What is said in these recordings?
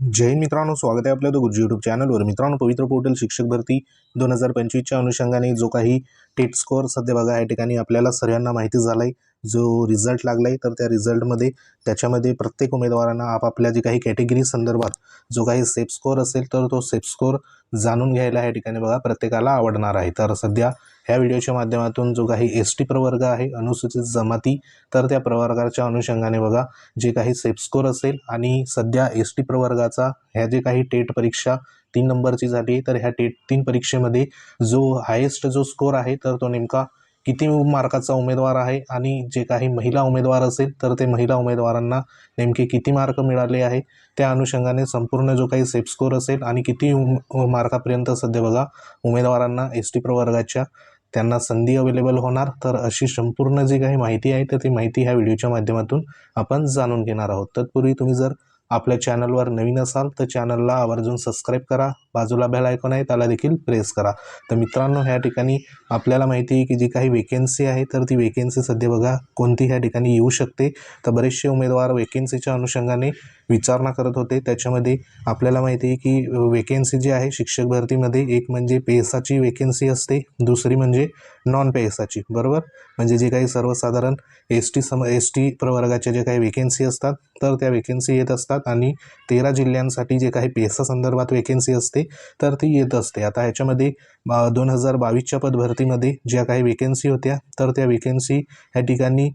जय मित्रांनो स्वागत आहे आपल्या गुरुजी यूट्यूब चॅनलवर मित्रांनो पवित्र पोर्टल शिक्षक भरती दोन हजार पंचवीसच्या अनुषंगाने जो काही टेट स्कोअर सध्या बघा या ठिकाणी आपल्याला सर्वांना माहिती झाला आहे जो रिझल्ट लागला आहे तर त्या रिझल्टमध्ये त्याच्यामध्ये प्रत्येक उमेदवारांना आपापल्या जे काही कॅटेगरी संदर्भात जो काही सेफ स्कोअर असेल तर तो सेफ स्कोअर जाणून घ्यायला या ठिकाणी बघा प्रत्येकाला आवडणार आहे. तर सध्या ह्या व्हिडिओच्या माध्यमातून जो काही एस टी प्रवर्ग आहे अनुसूचित जमाती तर त्या प्रवर्गाच्या अनुषंगाने बघा जे काही सेफ स्कोअर असेल आणि सध्या एस टी प्रवर्गाचा ह्या जे काही टेट परीक्षा तीन नंबरची झाली तर ह्या टेट तीन परीक्षेमध्ये जो हायेस्ट जो स्कोअर आहे तर तो नेमका किती मार्काचा उमेदवार आहे आणि जे काही महिला उमेदवार असेल तर ते महिला उमेदवारांना नेमके किती मार्क मिळाले आहे त्या अनुषंगाने संपूर्ण जो काही सेफ स्कोर असेल आणि किती उम- मार्कापर्यंत सध्या बघा उमेदवारांना एस टी प्रवर्गाच्या त्यांना संधी अवेलेबल होणार. तर अशी संपूर्ण जी काही माहिती आहे तर ती माहिती ह्या व्हिडिओच्या माध्यमातून आपण जाणून घेणार आहोत. तत्पूर्वी तुम्ही जर आपल्या चॅनलवर नवीन असाल तर चॅनलला आवर्जून सबस्क्राईब करा. बाजूला बेल आयकॉन आहे त्याला देखील प्रेस करा. तर मित्रांनो ह्या ठिकाणी आपल्याला माहिती आहे की जी काही वेकेन्सी आहे तर ती वेकेन्सी सध्या बघा कोणती ह्या ठिकाणी येऊ शकते. तर बरेचसे उमेदवार वेकेन्सीच्या अनुषंगाने विचारणा करत होते. त्याच्यामध्ये आपल्याला माहिती आहे की वेकेन्सी जी आहे शिक्षक भरतीमध्ये एक म्हणजे पेसाची वेकेन्सी असते दुसरी म्हणजे नॉन पेसाची बरोबर? म्हणजे जे काही सर्वसाधारण एस टी सम एस टी प्रवर्गाच्या जे काही वेकेन्सी असतात तर त्या वेकेन्सी येत असतात आणि तेरा जिल्ह्यांसाठी जे काही पेसा संदर्भात वेकेन्सी असते तर ती येत असते. आता ह्याच्यामध्ये दोन हजार बावीसच्या पदभरतीमध्ये ज्या काही वेकेन्सी होत्या तर त्या वेकेन्सी ह्या ठिकाणी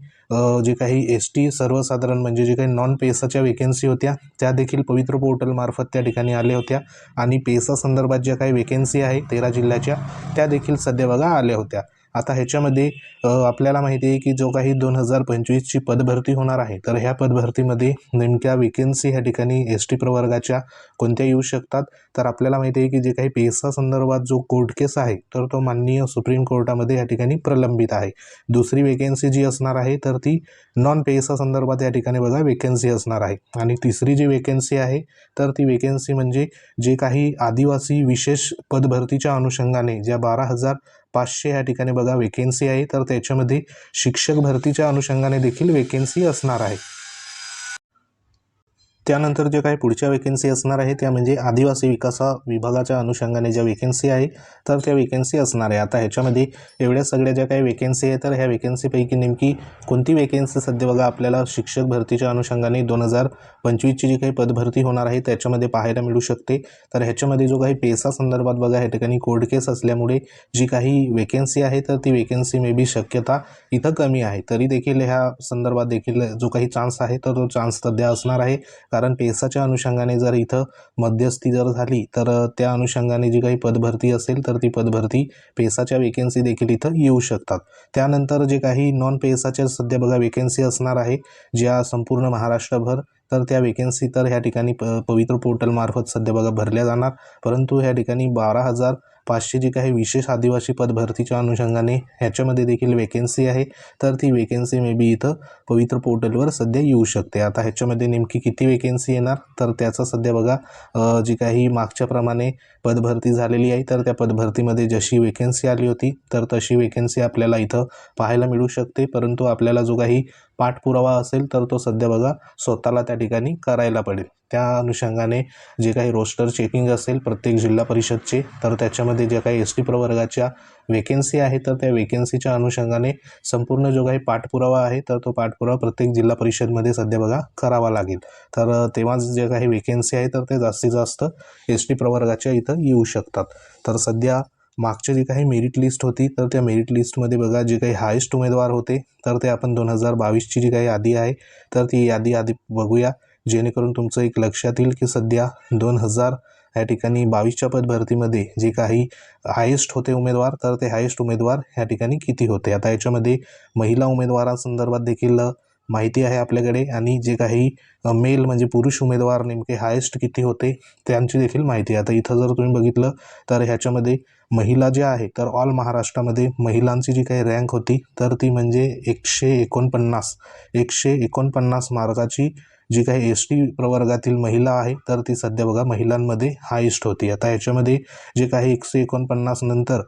जे काही एस टी सर्वसाधारण म्हणजे जे काही नॉन पेसाच्या वेकेन्सी होत्या त्या देखील पवित्र पोर्टलमार्फत त्या ठिकाणी आल्या होत्या. आणि पेसा संदर्भात ज्या काही वेकेन्सी आहे तेरा जिल्ह्याच्या त्या देखील सध्या बघा आल्या होत्या. आता ह्याच्यामध्ये आपल्याला माहिती आहे की जो काही दोन हजार पंचवीसची पदभरती होणार आहे तर ह्या पदभरतीमध्ये नेमक्या वेकेन्सी ह्या ठिकाणी एस टी प्रवर्गाच्या कोणत्या येऊ शकतात? तर आपल्याला माहिती आहे की जे काही पेसा संदर्भात जो कोर्ट केस आहे तर तो माननीय सुप्रीम कोर्टामध्ये या ठिकाणी प्रलंबित आहे. दुसरी वेकेन्सी जी असणार आहे तर ती नॉन पेसा संदर्भात या ठिकाणी बघा वेकेन्सी असणार आहे. आणि तिसरी जी वेकेन्सी आहे तर ती वेकेन्सी म्हणजे जे काही आदिवासी विशेष पदभरतीच्या अनुषंगाने ज्या बारा हजार पाचशे या ठिकाणी बघा वेकेन्सी आहे. तर त्याच्यामध्ये शिक्षक भरतीच्या अनुषंगाने देखील वेकेन्सी असणार आहे. त्यानंतर जे काही पुढच्या वेकेन्सी असणार आहे त्या म्हणजे आदिवासी विकासा विभागाच्या अनुषंगाने ज्या वेकेन्सी आहे तर त्या वेकेन्सी असणार आहे. आता ह्याच्यामध्ये एवढ्या सगळ्या ज्या काही वेकेन्सी आहे तर ह्या वेकेन्सीपैकी नेमकी कोणती वेकेन्सी सध्या बघा आपल्याला शिक्षक भरतीच्या अनुषंगाने दोन हजार पंचवीसची जी काही पदभरती होणार आहे त्याच्यामध्ये पाहायला मिळू शकते. तर ह्याच्यामध्ये जो काही पेसा संदर्भात बघा ह्या ठिकाणी कोर्ट केस असल्यामुळे जी काही वेकेन्सी आहे तर ती वेकेन्सी मे बी शक्यता इथं कमी आहे. तरी देखील ह्या संदर्भात देखील जो काही चान्स आहे तर तो चान्स सध्या असणार आहे. कारण पेसाच्या अनुषंगाने जर इथं मध्यस्थी जर झाली तर त्या अनुषंगाने जी काही पदभरती असेल तर ती पदभरती पेसाच्या वेकेन्सी देखील इथं येऊ शकतात. त्यानंतर जे काही नॉन पेसाच्या सध्या बघा वेकेन्सी असणार आहे ज्या संपूर्ण महाराष्ट्रभर तर त्या वेकेन्सी तर ह्या ठिकाणी प पवित्र पोर्टलमार्फत सध्या बघा भरल्या जाणार. परंतु ह्या ठिकाणी बारा हजार पाचशे जी काही विशेष आदिवासी पदभरतीच्या अनुषंगाने ह्याच्यामध्ये देखील वेकेन्सी आहे तर ती वेकेन्सी मे बी इथं पवित्र पोर्टलवर सध्या येऊ शकते. आता ह्याच्यामध्ये नेमकी किती वेकेन्सी येणार तर त्याचं सध्या बघा जी काही मागच्याप्रमाणे पदभरती झालेली आहे तर त्या पदभरतीमध्ये जशी वेकेन्सी आली होती तर तशी वेकेन्सी आपल्याला इथं पाहायला मिळू शकते. परंतु आपल्याला जो काही पाठपुरावा असेल तर तो सध्या बघा स्वतःला त्या ठिकाणी करायला पडेल. त्या अनुषंगाने जे काही रोस्टर चेकिंग असेल प्रत्येक जिल्हा परिषदचे तर त्याच्यामध्ये ज्या काही एस टी प्रवर्गाच्या वेकेन्सी आहे तर त्या वेकेन्सीच्या अनुषंगाने संपूर्ण जो काही पाठपुरावा आहे तर तो पाठपुरावा प्रत्येक जिल्हा परिषदमध्ये सध्या बघा करावा लागेल. तर तेव्हाच जे काही वेकेन्सी आहे तर ते जास्तीत जास्त एस टी प्रवर्गाच्या इथं येऊ शकतात. तर सध्या मागची जी काही मेरिट लिस्ट होती तर त्या मेरिट लिस्टमध्ये बघा जे काही हायेस्ट उमेदवार होते तर ते आपण दोन हजार बावीसची जी काही यादी आहे तर ती यादी आधी बघूया. जेणेकरून तुमचं एक लक्षात येईल की सध्या दोन हजार या ठिकाणी बावीसच्या पदभरतीमध्ये जे काही हायेस्ट होते उमेदवार तर ते हायेस्ट उमेदवार ह्या ठिकाणी किती होते? आता याच्यामध्ये महिला उमेदवारांसंदर्भात देखील माहिती आहे आपल्याकडे. आणि जे काही मेल म्हणजे पुरुष उमेदवार नेमके हायेस्ट किती होते त्यांची देखील माहिती आहे. आता इथं जर तुम्ही बघितलं तर ह्याच्यामध्ये महिला ज्या आहे तर ऑल महाराष्ट्रामध्ये महिलांची जी काही रँक होती तर ती म्हणजे एकशे एकोणपन्नास. एकशे एकोणपन्नास मार्काची जी काही एस टी प्रवर्गातील महिला आहे तर ती सध्या बघा महिलांमध्ये हायेस्ट होती. आता याच्यामध्ये जे काही एकशे एकोणपन्नास नंतर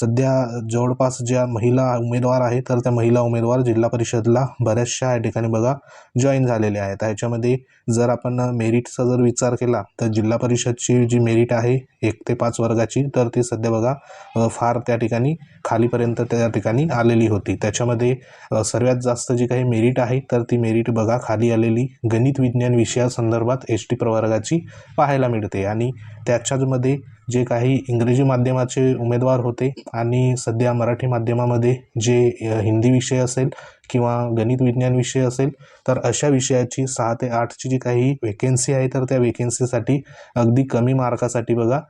सध्या जवळपास ज्या महिला उमेदवार आहे तर त्या महिला उमेदवार जिल्हा परिषदला बऱ्याचशा या ठिकाणी बघा जॉईन झालेल्या आहेत. ह्याच्यामध्ये जर आपण मेरिटचा जर विचार केला तर जिल्हा परिषदची जी मेरिट आहे एक ते पाच वर्गाची तर ती सध्या बघा फार त्या ठिकाणी खालीपर्यंत त्या ठिकाणी आलेली होती. त्याच्यामध्ये सर्वात जास्त जी काही मेरिट आहे तर ती मेरिट बघा खाली आलेली गणित विज्ञान विषयासंदर्भात एस टी प्रवर्गाची पाहायला मिळते. आणि त्याच्यामध्ये जे काही इंग्रजी माध्यमाचे उमेदवार होते आणि सध्या मराठी माध्यमामध्ये जे हिंदी विषय असेल किंवा गणित विज्ञान विषय असेल तर अशा विषयाची सहा ते आठची जी काही वेकेन्सी आहे तर त्या वेकेन्सीसाठी अगदी कमी मार्कासाठी बघा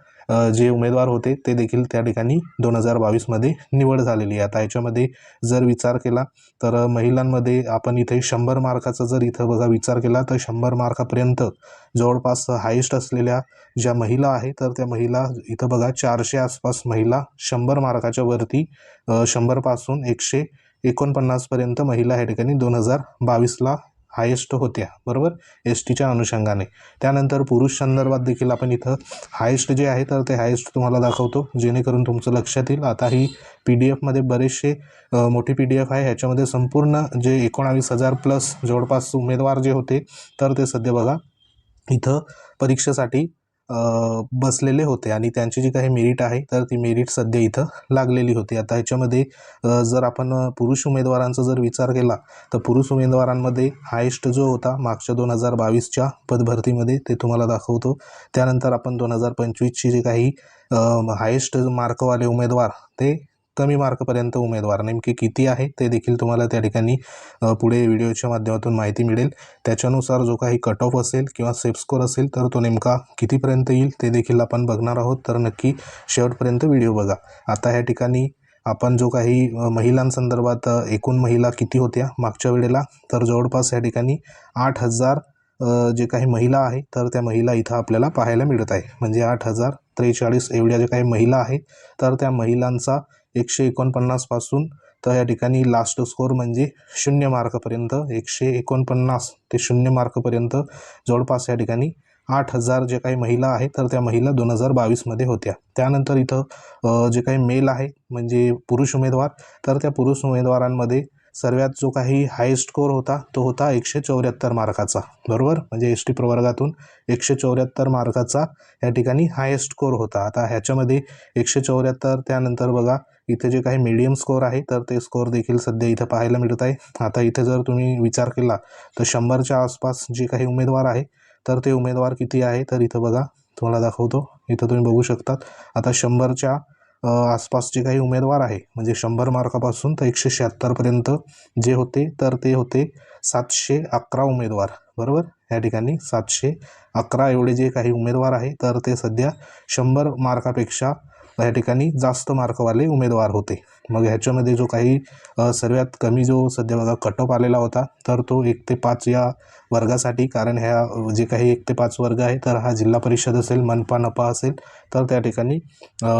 जे उमेदवार होते ते देखील त्या ठिकाणी दोन हजार बावीसमध्ये निवड झालेली आहे. आता याच्यामध्ये जर विचार केला तर महिलांमध्ये आपण इथे शंभर मार्काचा जर इथं बघा विचार केला तर शंभर मार्कापर्यंत जवळपास हायेस्ट असलेल्या ज्या महिला आहे तर त्या महिला इथं बघा चारशे आसपास महिला शंभर मार्काच्या वरती शंभरपासून एकशे एकोणपन्नासपर्यंत महिला या ठिकाणी दोन हजार बावीसला हायेस्ट होत्या बरोबर? एस टीच्या अनुषंगाने. त्यानंतर पुरुष संदर्भात देखील आपण इथं हायेस्ट जे आहे तर ते हायेस्ट तुम्हाला दाखवतो. जेणेकरून तुमचं लक्षात येईल. आता ही पी डी एफमध्ये बरेचसे मोठी पी डी एफ आहे. ह्याच्यामध्ये संपूर्ण जे एकोणावीस हजार प्लस जवळपास उमेदवार जे होते तर ते सध्या बघा इथं परीक्षेसाठी बसलेले होते आणि त्यांची जी काही मेरिट आहे तर ती मेरिट सध्या इथं लागलेली होती. आता ह्याच्यामध्ये जर आपण पुरुष उमेदवारांचा जर विचार केला तर पुरुष उमेदवारांमध्ये हायेस्ट जो होता मागच्या दोन हजार बावीसच्या पदभरतीमध्ये ते तुम्हाला दाखवतो. त्यानंतर आपण दोन हजार पंचवीसची जे काही हायेस्ट मार्कवाले उमेदवार ते कमी मार्कपर्यंत उमेदवार. नेमके किती आहे ते देखील तुम्हाला त्या ठिकाणी पुढे व्हिडिओच्या माध्यमातून माहिती मिळेल. त्याच्यानुसार जो काही कट ऑफ असेल किंवा सेफ स्कोर असेल तर तो नेमका कितीपर्यंत येईल ते देखील आपण बघणार आहोत. तर नक्की शेवटपर्यंत व्हिडिओ बघा. आता ह्या ठिकाणी आपण जो काही महिलांसंदर्भात एकूण महिला किती होत्या मागच्या वेळेला तर जवळपास या ठिकाणी आठ हजार जे काही महिला आहे तर त्या महिला इथं आपल्याला पाहायला मिळत आहे. म्हणजे आठ हजार त्रेचाळीस एवढ्या ज्या काही महिला आहेत तर त्या महिलांचा एकशे एकोणपन्नासपासून तर या ठिकाणी लास्ट स्कोर म्हणजे शून्य मार्कपर्यंत एकशे एकोणपन्नास ते शून्य मार्कपर्यंत जवळपास या ठिकाणी आठ हजार जे काही महिला आहेत तर त्या महिला दोन हजार बावीसमध्ये होत्या. त्यानंतर इथं जे काही मेल आहे म्हणजे पुरुष उमेदवार तर त्या पुरुष उमेदवारांमध्ये सर्वात जो काही हायेस्ट स्कोर होता तो होता एकशे चौऱ्याहत्तर मार्काचा. बरोबर? म्हणजे एस टी प्रवर्गातून एकशे चौऱ्याहत्तर मार्काचा या ठिकाणी हायेस्ट स्कोर होता. आता ह्याच्यामध्ये एकशे चौऱ्याहत्तर त्यानंतर बघा इथे जे काही मीडियम स्कोर आहे तर ते स्कोर देखील सध्या इथं पाहायला मिळत आहे. आता इथे जर तुम्ही विचार केला तर शंभरच्या आसपास जे काही उमेदवार आहे तर ते उमेदवार किती आहे? तर इथं बघा तुम्हाला दाखवतो. इथं तुम्ही बघू शकतात. आता शंभरच्या आसपासचे काही उमेदवार आहे. म्हणजे शंभर मार्कापासून तर एकशे शहात्तरपर्यंत जे होते तर ते होते सातशे अकरा उमेदवार. बरोबर? या ठिकाणी सातशे अकरा एवढे जे काही उमेदवार आहे तर ते सध्या शंभर मार्कापेक्षा या ठिकाणी जास्त मार्कवाले उमेदवार होते. मग ह्याच्यामध्ये जो काही सर्वात कमी जो सध्या बघा कट ऑफ आलेला होता तर तो एक ते पाच या वर्गासाठी कारण ह्या जे काही एक ते पाच वर्ग आहे तर हा जिल्हा परिषद असेल मनपा नपा असेल तर त्या ठिकाणी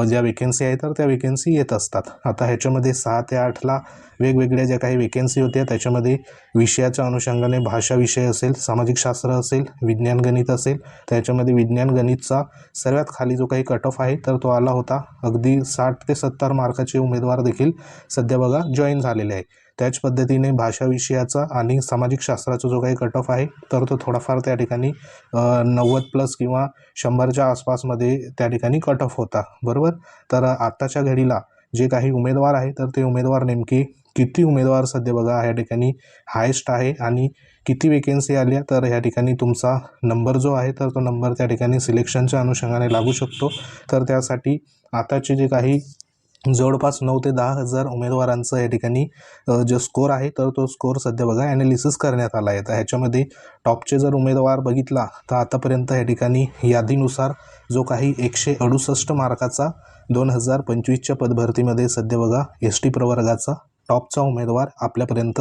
ज्या वेकेन्सी आहे तर त्या वेकेन्सी येत असतात. आता ह्याच्यामध्ये सहा ते आठला वेगवेगळ्या ज्या काही वेकेन्सी होत्या त्याच्यामध्ये विषयाच्या अनुषंगाने भाषा विषय असेल सामाजिक शास्त्र असेल विज्ञान गणित असेल त्याच्यामध्ये विज्ञान गणितचा सर्वात खाली जो काही कट ऑफ आहे तर तो आला होता. अगदी साठ ते सत्तर मार्काचे उमेदवार देखील सध्या बघा जॉईन झालेले आहे. त्याच पद्धतीने भाषा विषयाचा आणि सामाजिक शास्त्राचा जो काही कट ऑफ आहे तर तो थोडाफार त्या ठिकाणी नव्वद प्लस किंवा शंभरच्या आसपासमध्ये त्या ठिकाणी कट ऑफ होता. बरोबर? तर आत्ताच्या घडीला जे काही उमेदवार आहे तर ते उमेदवार नेमके किती उमेदवार सध्या बघा या ठिकाणी हायेस्ट आहे आणि किती वेकेन्सी आल्या तर ह्या ठिकाणी तुमचा नंबर जो आहे तर तो नंबर त्या ठिकाणी सिलेक्शनच्या अनुषंगाने लागू शकतो. तर त्यासाठी आताचे जे काही जवळपास नऊ ते दहा हजार उमेदवारांचा या ठिकाणी जो स्कोर आहे तर तो स्कोर सध्या बघा ॲनालिसिस करण्यात आला आहे. तर ह्याच्यामध्ये टॉपचे जर उमेदवार बघितला तर आतापर्यंत या ठिकाणी यादीनुसार जो काही एकशे अडुसष्ट मार्काचा दोन हजार पंचवीसच्या पदभरतीमध्ये सध्या बघा एस टी प्रवर्गाचा टॉपचा उमेदवार आपल्यापर्यंत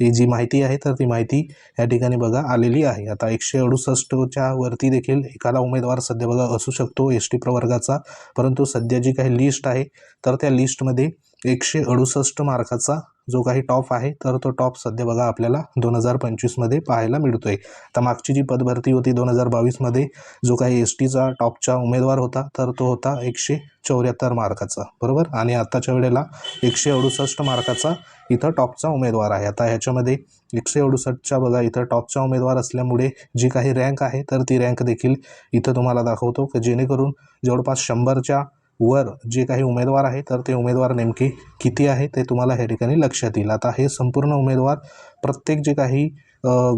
ही जी माहिती आहे तर ती माहिती या ठिकाणी बघा आलेली आहे. आता एकशे अडुसष्टच्या वरती देखील एखादा उमेदवार सध्या बघा असू शकतो एस टी प्रवर्गाचा. परंतु सध्या जी काही लिस्ट आहे तर त्या लिस्टमध्ये एकशे अडुसष्ट मार्काचा जो काही टॉप आहे तर तो टॉप सध्या बघा आपल्याला दोन हजार पंचवीसमध्ये पाहायला मिळतो आहे तर मागची जी पदभरती होती दोन हजार बावीसमध्ये जो काही एस टीचा टॉपचा उमेदवार होता तर तो होता एकशे चौऱ्याहत्तर मार्काचा. बरोबर? आणि आत्ताच्या वेळेला एकशे अडुसष्ट मार्काचा इथं टॉपचा उमेदवार आहे. आता ह्याच्यामध्ये एकशे अडुसष्टच्या बघा इथं टॉपचा उमेदवार असल्यामुळे जी काही रँक आहे तर ती रँक देखील इथं तुम्हाला दाखवतो की जेणेकरून जवळपास शंभरच्या वर जे काही उमेदवार आहे तर ते उमेदवार नेमके किती आहे ते तुम्हाला ह्या ठिकाणी लक्षात येईल. आता हे संपूर्ण उमेदवार प्रत्येक जे काही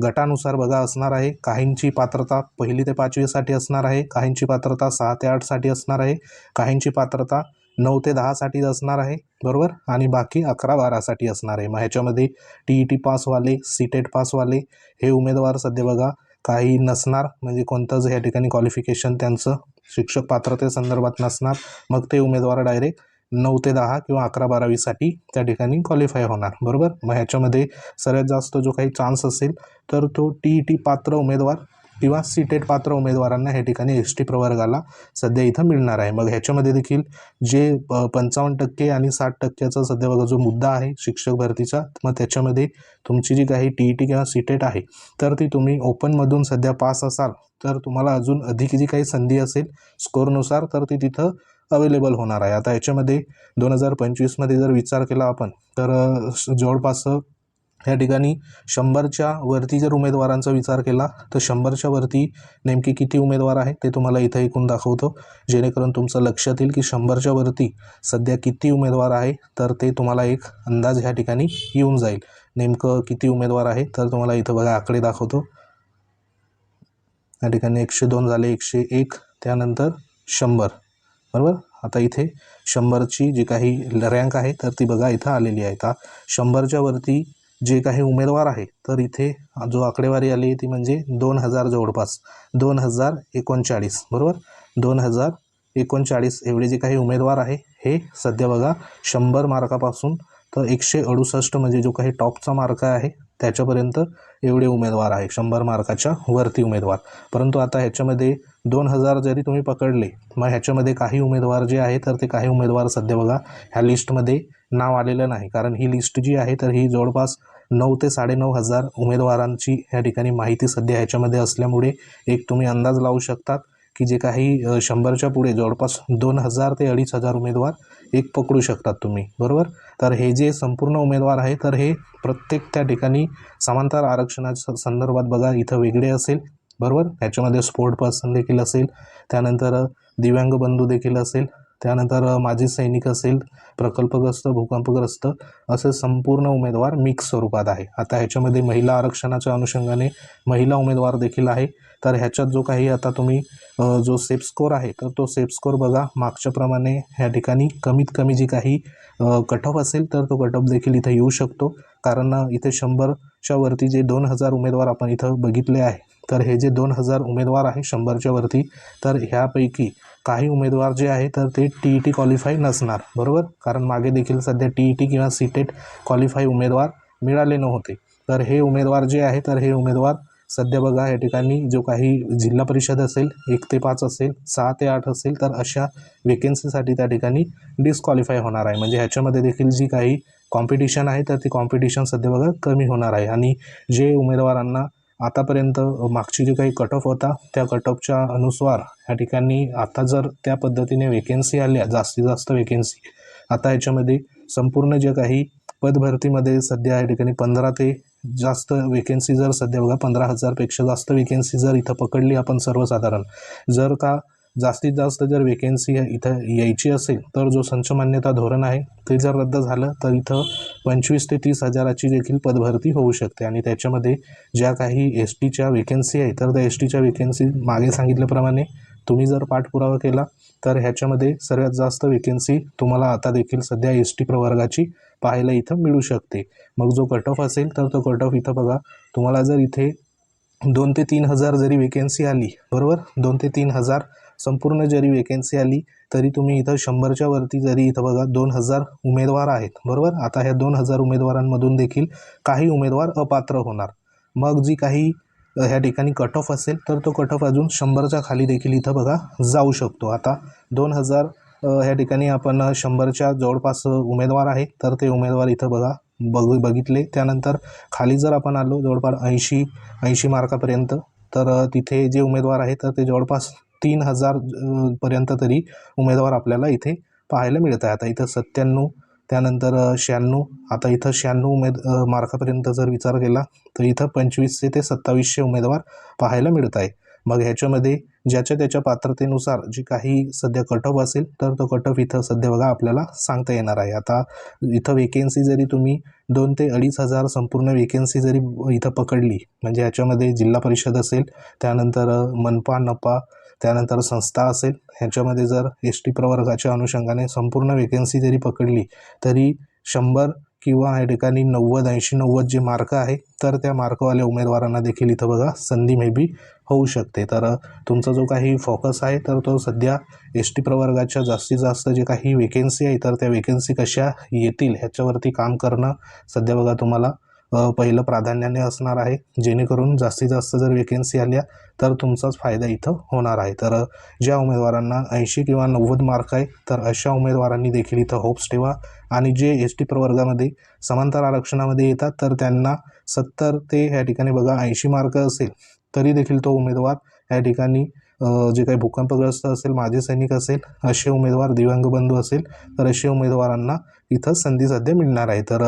गटानुसार बघा असणार आहे. काहींची पात्रता पहिली ते पाचवीसाठी असणार आहे. काहींची पात्रता सहा ते आठसाठी असणार आहे. काहींची पात्रता नऊ ते दहासाठी असणार आहे. बरोबर? आणि बाकी अकरा बारासाठी असणार आहे. मग ह्याच्यामध्ये टी ई टी पासवाले सी टेट पासवाले हे उमेदवार सध्या बघा काही नसणार म्हणजे कोणतंच ह्या ठिकाणी क्वालिफिकेशन त्यांचं शिक्षक पात्रतेसंदर्भात नसणार. मग ते उमेदवार डायरेक्ट नऊ ते दहा किंवा अकरा बारावीसाठी त्या ठिकाणी क्वालिफाय होणार. बरोबर? मग ह्याच्यामध्ये सर्वात जास्त जो काही चान्स असेल तर तो टी ई टी पात्र उमेदवार किंवा सीटेट पात्र उमेदवारांना ह्या ठिकाणी एस टी प्रवर्गाला सध्या इथं मिळणार आहे. मग ह्याच्यामध्ये देखील जे प- पंचावन्न टक्के आणि साठ टक्क्याचा सध्या बघा जो मुद्दा आहे शिक्षक भरतीचा मग त्याच्यामध्ये तुमची जी काही टी ई टी किंवा सीटेट आहे तर ती तुम्ही ओपनमधून सध्या पास असाल तर तुम्हाला अजून अधिक जी काही संधी असेल स्कोरनुसार तर ती तिथं अवेलेबल होणार आहे. आता याच्यामध्ये दोन हजार पंचवीसमध्ये जर विचार केला आपण तर जवळपास या ठिकाणी शंभरच्या वरती जर उमेदवारांचा विचार केला तर शंभरच्या वरती नेमके किती उमेदवार आहे ते तुम्हाला इथं एकूण दाखवतो. जेणेकरून तुमचं लक्षात येईल की शंभरच्या वरती सध्या किती उमेदवार आहे तर ते तुम्हाला एक अंदाज ह्या ठिकाणी येऊन जाईल. नेमकं किती उमेदवार आहे तर तुम्हाला इथं बघा आकडे दाखवतो. या ठिकाणी एकशे दोन झाले एकशे एक त्यानंतर शंभर. बरोबर? आता इथे शंभरची जी काही रँक आहे तर ती बघा इथं आलेली आहे. आता शंभरच्या वरती जे काही उमेदवार आहे तर इथे जो आकडेवारी आली ती म्हणजे दोन हजार जवळपास दोन हजार एकोणचाळीस बरोबर? दोन हजार एकोणचाळीस एवढे जे काही उमेदवार आहे हे सध्या बघा शंभर मार्कापासून तर एकशे अडुसष्ट म्हणजे जो काही टॉपचा मार्क आहे त्याच्यापर्यंत एवढे उमेदवार आहे शंभर मार्काच्या वरती उमेदवार. परंतु आता ह्याच्यामध्ये दोन हजार जरी तुम्ही पकडले मग ह्याच्यामध्ये काही उमेदवार जे आहे तर ते काही उमेदवार सध्या बघा ह्या लिस्टमध्ये नाव आलेलं नाही. कारण ही लिस्ट जी आहे तर ही जवळपास नऊ ते साडेनऊ हजार उमेदवारांची या ठिकाणी माहिती सध्या ह्याच्यामध्ये असल्यामुळे एक तुम्ही अंदाज लावू शकतात की जे काही शंभरच्या पुढे जवळपास दोन हजार ते अडीच हजार उमेदवार एक पकडू शकतात तुम्ही. बरोबर? तर हे जे संपूर्ण उमेदवार आहे तर हे प्रत्येक त्या ठिकाणी समांतर आरक्षणाच्या संदर्भात बघा इथं वेगळे असेल. बरोबर? ह्याच्यामध्ये स्पोर्ट पर्सन देखील असेल. त्यानंतर दिव्यांग बंधू देखील असेल. त्यानंतर माझे माजी सैनिक असेल प्रकल्पग्रस्त भूकंपग्रस्त असे संपूर्ण उमेदवार मिक्स स्वरूपात आहे. आता ह्याच्यामध्ये महिला आरक्षणाच्या अनुषंगाने महिला उमेदवार देखील आहे. तर ह्याच्यात जो काही आता तुम्ही जो सेफ स्कोर आहे तर तो सेफ स्कोर बघा. मागच्याप्रमाणे ह्या ठिकाणी कमीत कमी जी काही कट ऑफ असेल तर तो कट ऑफ देखील इथं येऊ शकतो. कारण इथे शंभरच्या वरती जे दोन हजार उमेदवार आपण इथं बघितले आहे तर हे जे दोन हजार उमेदवार आहे शंभरच्या वरती तर ह्यापैकी काही उमेदवार जे आहे तर ते टी ई टी क्वालिफाय नसणार बरोबर? कारण मागे देखील सध्या टी ई टी किंवा सीटेट क्वालिफाय उमेदवार मिळाले नव्हते. तर हे उमेदवार जे आहे तर हे उमेदवार सध्या बघा या ठिकाणी जो काही जिल्हा परिषद असेल एक ते पाच असेल सहा ते आठ असेल तर अशा वेकेन्सीसाठी त्या ठिकाणी डिस्क्वालिफाय होणार आहे. म्हणजे ह्याच्यामध्ये देखील जी काही कॉम्पिटिशन आहे तर ती कॉम्पिटिशन सध्या बघा कमी होणार आहे. आणि जे उमेदवारांना आतापर्यंत मागची जी काही कट ऑफ होता त्या कट ऑफच्या अनुसार ह्या ठिकाणी आता जर त्या पद्धतीने वेकेन्सी आल्या जास्तीत जास्त वेकेन्सी आता ह्याच्यामध्ये संपूर्ण जे काही पदभरतीमध्ये सध्या या ठिकाणी पंधरा ते जास्त वेकेन्सी जर सध्या बघा पंधरा हजारपेक्षा जास्त वेकेन्सी जर इथं पकडली आपण सर्वसाधारण जर का जास्तीत जास्त जर वेकेन्सी इथं यायची असेल तर जो संच मान्यता धोरण आहे ते जर रद्द झालं तर इथं पंचवीस ते तीस हजाराची देखील पदभरती होऊ शकते. आणि त्याच्यामध्ये ज्या काही एस टीच्या वेकेन्सी आहे तर त्या एस टीच्या वेकेन्सी मागे सांगितल्याप्रमाणे तुम्ही जर पाठपुरावा केला तर ह्याच्यामध्ये सर्वात जास्त वेकेन्सी तुम्हाला आता देखील सध्या एस टी प्रवर्गाची पाहायला इथं मिळू शकते. मग जो कट ऑफ असेल तर तो कट ऑफ इथं बघा तुम्हाला जर इथे दोन ते तीन हजार जरी वेकेन्सी आली बरोबर? दोन ते तीन हजार संपूर्ण जरी वेकेन्सी आली तरी तुम्ही इथं शंभरच्या वरती जरी इथं बघा दोन हजार उमेदवार आहेत बरोबर? आता ह्या दोन हजार उमेदवारांमधून देखील काही उमेदवार अपात्र होणार. मग जी काही ह्या ठिकाणी कट ऑफ असेल तर तो कट ऑफ अजून शंभरच्या खाली देखील इथं बघा जाऊ शकतो. आता दोन हजार ह्या ठिकाणी आपण शंभरच्या जवळपास उमेदवार आहे तर ते उमेदवार इथं बघा बघ बघितले. त्यानंतर खाली जर आपण आलो जवळपास ऐंशी ऐंशी मार्कापर्यंत तर तिथे जे उमेदवार आहेत तर ते जवळपास तीन हजार पर्यंत तरी उमेदवार आपल्याला इथे पाहायला मिळत आहे. आता इथं सत्त्याण्णव त्यानंतर शहाण्णव आता इथं शहाण्णव उमेद मार्कापर्यंत जर विचार केला तर इथं पंचवीसशे ते सत्तावीसशे उमेदवार पाहायला मिळत आहे. मग ह्याच्यामध्ये ज्याच्या त्याच्या पात्रतेनुसार जी काही सध्या कट ऑफ असेल तर तो कट ऑफ इथं सध्या बघा आपल्याला सांगता येणार आहे. आता इथं वेकेन्सी जरी तुम्ही दोन ते अडीच हजार संपूर्ण वेकेन्सी जरी इथं पकडली म्हणजे ह्याच्यामध्ये जिल्हा परिषद असेल त्यानंतर मनपा नपा त्यानंतर संस्था असेल ह्याच्यामध्ये जर एस टी प्रवर्गाच्या अनुषंगाने संपूर्ण वेकन्सी जरी पकडली तरी शंभर किंवा या ठिकाणी नव्वद ऐंशी नव्वद जे मार्क आहे तर त्या मार्कवाल्या उमेदवारांना देखील इथं बघा संधी मे बी होऊ शकते. तर तुमचा जो काही फोकस आहे तर तो सध्या एस टी प्रवर्गाच्या जास्तीत जास्त जे काही वेकेन्सी आहे तर त्या वेकेन्सी कशा येतील ह्याच्यावरती काम करणं सध्या बघा तुम्हाला पहिलं प्राधान्याने असणार आहे. जेणेकरून जास्तीत जास्त जर वेकेन्सी आल्या तर तुमचाच फायदा इथं होणार आहे. तर ज्या उमेदवारांना ऐंशी किंवा नव्वद मार्क आहे तर अशा उमेदवारांनी देखील इथं होप्स ठेवा. आणि जे एस टी प्रवर्गामध्ये समांतर आरक्षणामध्ये येतात तर त्यांना सत्तर ते ह्या ठिकाणी बघा ऐंशी मार्क असेल तरी देखील तो उमेदवार या ठिकाणी जे काही भूकंपग्रस्त असेल माजी सैनिक असेल असे उमेदवार दिव्यांग बंधू असेल तर असे उमेदवारांना इथं संधी सध्या मिळणार आहे. तर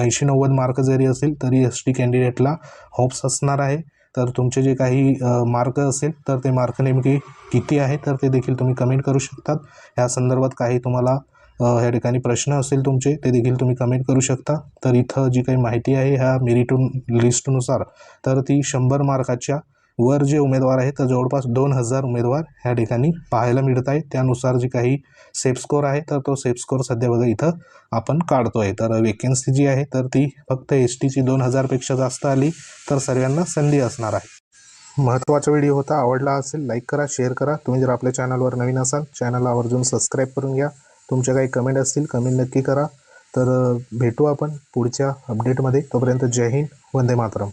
ऐंशी नव्वद मार्क जरी असेल तरी एस टी कॅन्डिडेटला होप्स असणार आहे. तर तुमचे जे काही मार्क असेल तर ते मार्क नेमके किती आहे तर ते देखील तुम्ही कमेंट करू शकतात. ह्या संदर्भात काही तुम्हाला ह्या ठिकाणी प्रश्न असेल तुमचे ते देखील तुम्ही कमेंट करू शकता. तर इथं जी काही माहिती आहे ह्या मेरिटून लिस्टनुसार तर ती शंभर मार्काच्या वर जे उमेदवार आहेत तर जवळपास दोन हजार उमेदवार ह्या ठिकाणी पाहायला मिळत आहेत. त्यानुसार जी काही सेफ स्कोर आहे तर तो सेफ स्कोर सध्या बघा इथं आपण काढतो आहे तर वेकेन्सी जी आहे तर ती फक्त एस टीची दोन हजारपेक्षा जास्त आली तर सर्वांना संधी असणार आहे. महत्त्वाचा व्हिडिओ होता आवडला असेल लाईक करा शेअर करा. तुम्ही जर आपल्या चॅनलवर नवीन असाल चॅनलला आवर्जून सबस्क्राईब करून घ्या. तुमच्या काही कमेंट असतील कमेंट नक्की करा. तर भेटू आपण पुढच्या अपडेटमध्ये तोपर्यंत जय हिंद वंदे मातरम.